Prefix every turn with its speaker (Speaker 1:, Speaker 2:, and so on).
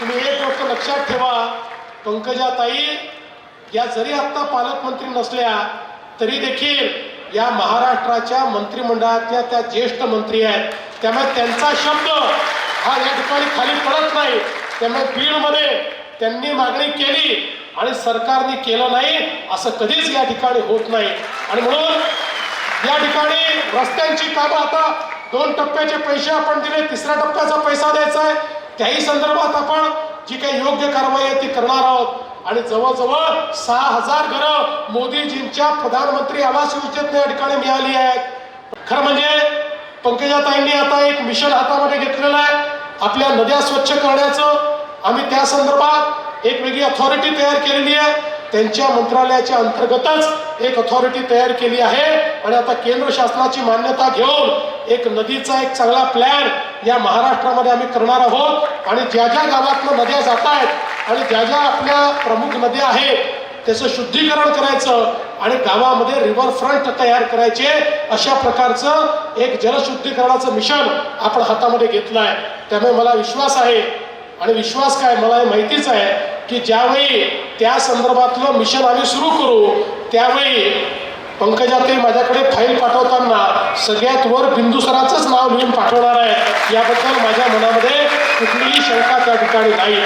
Speaker 1: तुम्ही एक गोष्ट लक्षात ठेवा पंकजाताई या जरी आत्ता पालकमंत्री नसल्या तरी देखील या महाराष्ट्राच्या मंत्रिमंडळातल्या त्या ज्येष्ठ मंत्री आहेत. त्यामुळे त्यांचा शब्द हा या ठिकाणी खाली पडत नाही. त्यामुळे बीडमध्ये त्यांनी मागणी केली आणि सरकारने केलं नाही असं कधीच या ठिकाणी होत नाही. आणि म्हणून या ठिकाणी रस्त्यांची कामं आता दोन टप्प्याचे पैसे आपण दिले तिसऱ्या टप्प्याचा पैसा द्यायचा आहे. त्याही संदर्भात आपण जी काही योग्य कारवाई आहे ती करणार आहोत. आणि जवळजवळ सहा हजार घरं मोदीजींच्या प्रधानमंत्री आवास योजनेत या ठिकाणी मिळाली आहेत. खरं म्हणजे पंकजाताईंनी आता एक मिशन हातामध्ये घेतलेलं आहे. आपल्या नद्या स्वच्छ करण्याचं. आम्ही त्या संदर्भात एक वेगळी अथॉरिटी तयार केलेली आहे. त्यांच्या मंत्रालयाच्या अंतर्गतच एक अथॉरिटी तयार केली आहे. आणि आता केंद्र शासनाची मान्यता घेऊन एक नदीचा एक चांगला प्लॅन या महाराष्ट्रामध्ये आम्ही करणार आहोत. आणि ज्या ज्या गावातनं नद्या जात आहेत आणि ज्या ज्या आपल्या प्रमुख नद्या आहेत त्याचं शुद्धीकरण करायचं आणि गावामध्ये रिव्हर फ्रंट तयार करायचे अशा प्रकारचं एक जलशुद्धीकरणाचं मिशन आपण हातामध्ये घेतलं आहे त्यामुळे मला विश्वास आहे. आणि विश्वास काय? मला हे माहितीच आहे की ज्यावेळी त्या संदर्भातलं मिशन आम्ही सुरू करू त्यावेळी पंकजाते माझ्याकडे फाईल पाठवताना सगळ्यात वर बिंदुसराचंच नाव लिहून पाठवणार आहे याबद्दल माझ्या मनामध्ये कुठलीही शंका त्या ठिकाणी नाही.